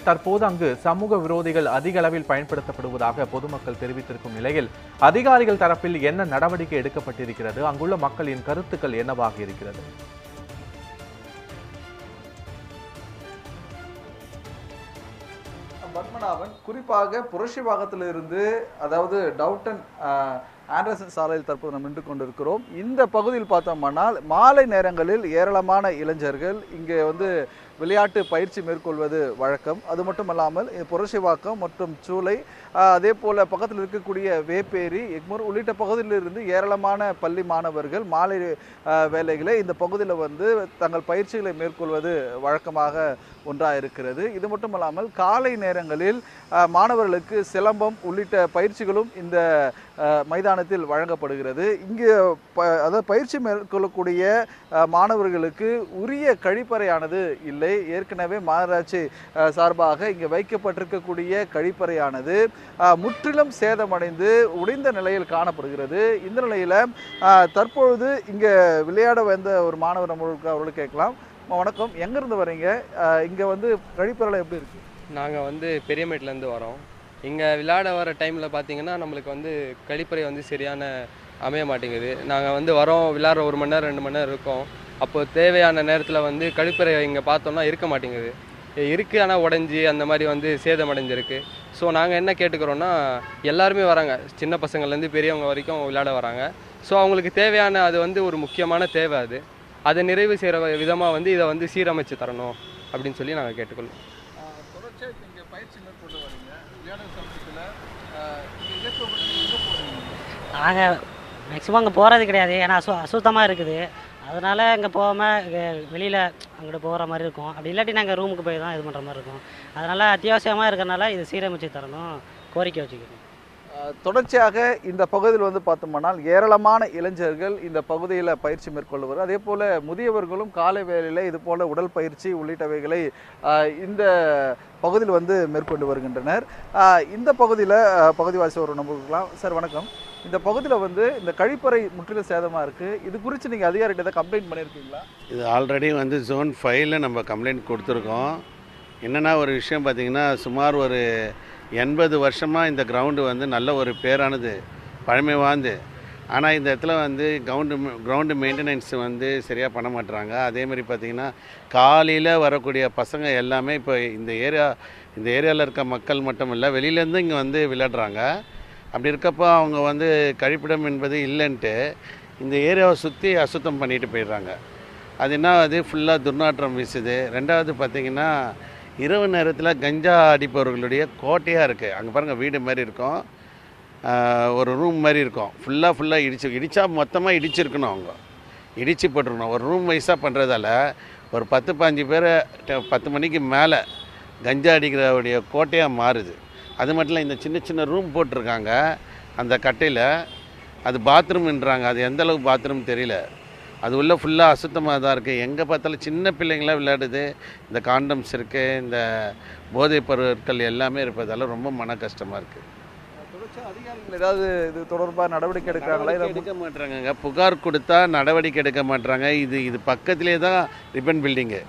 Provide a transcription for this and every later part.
தற்போது அங்கு சமூக விரோதிகள் அதிக அளவில் பயன்படுத்தப்படுவதாக பொதுமக்கள் தெரிவித்திருக்கும் நிலையில் அதிகாரிகள் தரப்பில் என்ன நடவடிக்கை எடுக்கப்பட்டிருக்கிறது? அங்குள்ள மக்களின் கருத்துக்கள் என்னவாக இருக்கிறது? பத்மநாபன் குறிப்பாக புரட்சிவாகத்திலிருந்து அதாவது டவுட்டன் ஆஹ், ஆண்டர்சன் சாலையில் தற்போது நாம் நின்று கொண்டிருக்கிறோம். இந்த பகுதியில் பார்த்தோம்னால் மாலை நேரங்களில் ஏராளமான இளைஞர்கள் இங்கே வந்து விளையாட்டு பயிற்சி மேற்கொள்வது வழக்கம். அது மட்டும் அல்லாமல் புரட்சிவாக்கம் மற்றும் சூளை அதே போல் பக்கத்தில் இருக்கக்கூடிய வேப்பேரி எக்மூர் உள்ளிட்ட பகுதியிலிருந்து ஏராளமான பள்ளி மாணவர்கள் மாலை வேலைகளை இந்த பகுதியில் வந்து தங்கள் பயிற்சிகளை மேற்கொள்வது வழக்கமாக ஒன்றாக இருக்கிறது இது மட்டும் இல்லாமல் காலை நேரங்களில் மாணவர்களுக்கு சிலம்பம் உள்ளிட்ட பயிற்சிகளும் இந்த மைதானத்தில் வழங்கப்படுகிறது. இங்கு ப அதாவது பயிற்சி மேற்கொள்ளக்கூடிய மாணவர்களுக்கு உரிய கழிப்பறையானது இல்லை. ஏற்கனவே மாநகராட்சி சார்பாக இங்கே வைக்கப்பட்டிருக்கக்கூடிய கழிப்பறையானது முற்றிலும் சேதமடைந்து உடைந்த நிலையில் காணப்படுகிறது. இந்த நிலையில் தற்பொழுது இங்கே விளையாட வந்த ஒரு மாணவர் நம்மளுக்கு அவர்களுக்கு கேட்கலாம். வணக்கம். எங்கேருந்து வரீங்க? இங்கே வந்து கழிப்பறையில் எப்படி இருக்கு? நாங்கள் வந்து பெரியமேட்லேருந்து வரோம். இங்கே விளையாட வர டைமில் பார்த்தீங்கன்னா நம்மளுக்கு வந்து கழிப்பறை வந்து சரியான அமைய மாட்டேங்குது. நாங்கள் வந்து வரோம் விளையாடுற ஒரு மணி நேரம் ரெண்டு மணி நேரம் இருக்கோம். அப்போ தேவையான நேரத்தில் வந்து கழிப்பறை இங்கே பார்த்தோம்னா இருக்க மாட்டேங்குது. இருக்குது ஆனால் உடஞ்சி அந்த மாதிரி வந்து சேதமடைஞ்சிருக்கு ஸோ நாங்கள் என்ன கேட்டுக்கிறோன்னா எல்லாருமே வராங்க. சின்ன பசங்கள்லேருந்து பெரியவங்க வரைக்கும் விளையாட வராங்க. ஸோ அவங்களுக்கு தேவையான அது வந்து ஒரு முக்கியமான தேவை அது. அதை நிறைவு செய்கிற விதமாக வந்து இதை வந்து சீரமைச்சு தரணும் அப்படின்னு சொல்லி நாங்கள் கேட்டுக்கொள்வோம் நாங்கள் மேக்ஸிமம் அங்கே போகிறது கிடையாது. ஏன்னா அசு அசுத்தமாக இருக்குது. அதனால் அங்கே போகாமல் வெளியில் அங்கிட்டு போகிற மாதிரி இருக்கும். அப்படி இல்லாட்டி நாங்கள் ரூமுக்கு போய் தான் இது பண்ணுற மாதிரி இருக்கும். அதனால் அத்தியாவசியமாக இருக்கிறனால இது சீரமைச்சு தரணும். கோரிக்கை வச்சுக்கணும் தொடர்ச்சியாக இந்த பகுதியில் வந்து பார்த்தோம்னால் ஏராளமான இளைஞர்கள் இந்த பகுதியில் பயிற்சி மேற்கொள்வர் அதே போல் முதியவர்களும் காலை வேளையில் இது போல் உடல் பயிற்சி உள்ளிட்டவைகளை இந்த பகுதியில் வந்து மேற்கொண்டு வருகின்றனர். இந்த பகுதியில் பகுதிவாசி ஒரு நம்புக்கலாம் சார் வணக்கம். இந்த பகுதியில் வந்து இந்த கழிப்பறை முற்றிலும் சேதமாக இருக்குது இது குறித்து நீங்கள் அதிகாரிகிட்ட ஏதாவது கம்ப்ளைண்ட் பண்ணியிருக்கீங்களா? இது ஆல்ரெடி வந்து ஜோன் ஃபைவ்ல நம்ம கம்ப்ளைண்ட் கொடுத்துருக்கோம். என்னென்னா ஒரு விஷயம் பார்த்திங்கன்னா சுமார் ஒரு எண்பது வருஷமாக இந்த கிரவுண்டு வந்து நல்ல ஒரு பேரானது பழமை வாழ்ந்து ஆனால் இந்த இடத்துல வந்து கிரவுண்டு கிரவுண்டு மெயின்டெனன்ஸ் வந்து சரியாக பண்ண மாட்டுறாங்க அதேமாதிரி பார்த்திங்கன்னா காலையில் வரக்கூடிய பசங்க எல்லாமே இப்போ இந்த ஏரியா இந்த ஏரியாவில் இருக்க மக்கள் மட்டும் இல்லை வெளியிலேருந்து இங்கே வந்து விளையாடுறாங்க. அப்படி இருக்கப்போ அவங்க வந்து கழிப்பிடம் என்பது இல்லைன்ட்டு இந்த ஏரியாவை சுற்றி அசுத்தம் பண்ணிட்டு போயிடுறாங்க. அது என்ன அது ஃபுல்லாக துர்நாற்றம் வீசுது. ரெண்டாவது பார்த்திங்கன்னா இரவு நேரத்தில் கஞ்சா அடிப்பவர்களுடைய கோட்டையாக இருக்குது அங்கே பாருங்கள் வீடு மாதிரி இருக்கும். ஒரு ரூம் மாதிரி இருக்கும். ஃபுல்லாக ஃபுல்லாக இடிச்சு இடித்தா மொத்தமாக இடிச்சிருக்கணும் அவங்க. இடித்து போட்டுருக்கணும். ஒரு ரூம் வைஸாக பண்ணுறதால ஒரு பத்து பாஞ்சு பேர் ட- பத்து மணிக்கு மேலே கஞ்சா அடிக்கிறவுடைய கோட்டையாக மாறுது. அது மட்டும் இல்லை இந்த சின்ன சின்ன ரூம் போட்டிருக்காங்க. அந்த கட்டையில் அது பாத்ரூம்ன்றாங்க அது எந்த அளவுக்கு பாத்ரூம் தெரியல. அது உள்ள ஃபுல்லாக அசுத்தமாக தான் இருக்குது எங்கே பார்த்தாலும் சின்ன பிள்ளைங்களாம் விளையாடுது. இந்த காண்டம்ஸ் இருக்குது இந்த போதைப் பொருட்கள் எல்லாமே இருப்பதால ரொம்ப மன கஷ்டமாக இருக்குது அதிகாரிகள் ஏதாவது இது தொடர்பாக நடவடிக்கை எடுக்கிறாங்களா? இல்லை எடுக்க மாட்றாங்கங்க. புகார் கொடுத்தா நடவடிக்கை எடுக்க மாட்றாங்க. இது இது பக்கத்திலே தான் ரிப்பன் பில்டிங்கு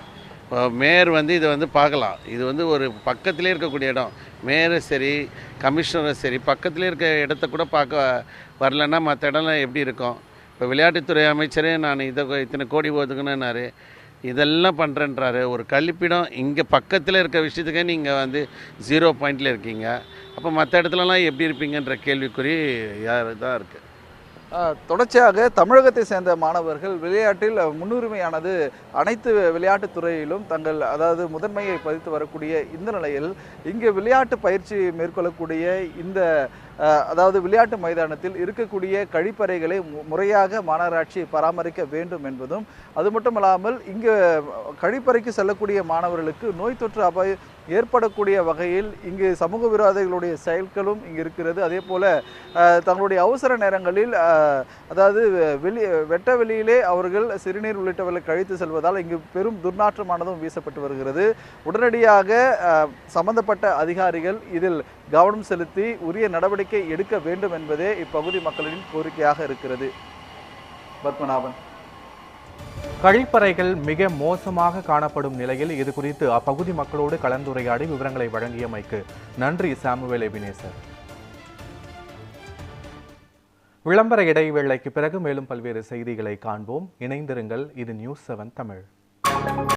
இப்போ மேயர் வந்து இதை வந்து பார்க்கலாம். இது வந்து ஒரு பக்கத்திலே இருக்கக்கூடிய இடம். மேயரும் சரி கமிஷனரும் சரி பக்கத்திலே இருக்க இடத்த கூட பார்க்க வரலன்னா மற்ற இடம்லாம் எப்படி இருக்கும்? இப்போ விளையாட்டுத்துறை அமைச்சரே நான் இதை இத்தனை கோடி ஒதுக்குனேன்னாரு. இதெல்லாம் பண்ணுறேன்றாரு ஒரு கழிப்பிடம் இங்கே பக்கத்தில் இருக்க விஷயத்துக்கே நீங்கள் வந்து ஜீரோ பாயிண்டில் இருக்கீங்க. அப்போ மற்ற இடத்துலலாம் எப்படி இருப்பீங்கன்ற கேள்விக்குறி யார் தான் இருக்குது தொடர்ச்சியாக தமிழகத்தை சேர்ந்த மாணவர்கள் விளையாட்டில் முன்னுரிமையானது அனைத்து விளையாட்டுத் துறையிலும் தங்கள் அதாவது முதன்மையை பதித்து வரக்கூடிய இந்த நிலையில் இங்கே விளையாட்டு பயிற்சி மேற்கொள்ளக்கூடிய இந்த அதாவது விளையாட்டு மைதானத்தில் இருக்கக்கூடிய கழிப்பறைகளை முறையாக மாநகராட்சி பராமரிக்க வேண்டும் என்பதும் அது மட்டும் இல்லாமல் இங்கே கழிப்பறைக்கு செல்லக்கூடிய மாணவர்களுக்கு நோய் தொற்று அபாயம் ஏற்படக்கூடிய வகையில் இங்கு சமூக விரோதிகளுடைய செயல்களும் இங்கு இருக்கிறது. அதே போல் தங்களுடைய அவசர நேரங்களில் அதாவது வெளி வெட்ட வெளியிலே அவர்கள் சிறுநீர் உள்ளிட்டவர்களை கழித்து செல்வதால் இங்கு பெரும் துர்நாற்றமானதும் வீசப்பட்டு வருகிறது. உடனடியாக சம்பந்தப்பட்ட அதிகாரிகள் இதில் கவனம் செலுத்தி உரிய நடவடிக்கை நடவடிக்கை எடுக்க வேண்டும் என்பதே இப்பகுதி மக்களின் கோரிக்கையாக இருக்கிறது. பத்மநாபன். கழிப்பறைகள் மிக மோசமாக காணப்படும் நிலையில் இது குறித்து அப்பகுதி மக்களோடு கலந்துரையாடி விவரங்களை வழங்கியமைக்கு நன்றி சாமுவேல் எபினேசர் விளம்பர இடைவேளைக்கு பிறகு மேலும் பல்வேறு செய்திகளை காண்போம். இணைந்திருங்கள். இது நியூஸ் செவன் தமிழ்.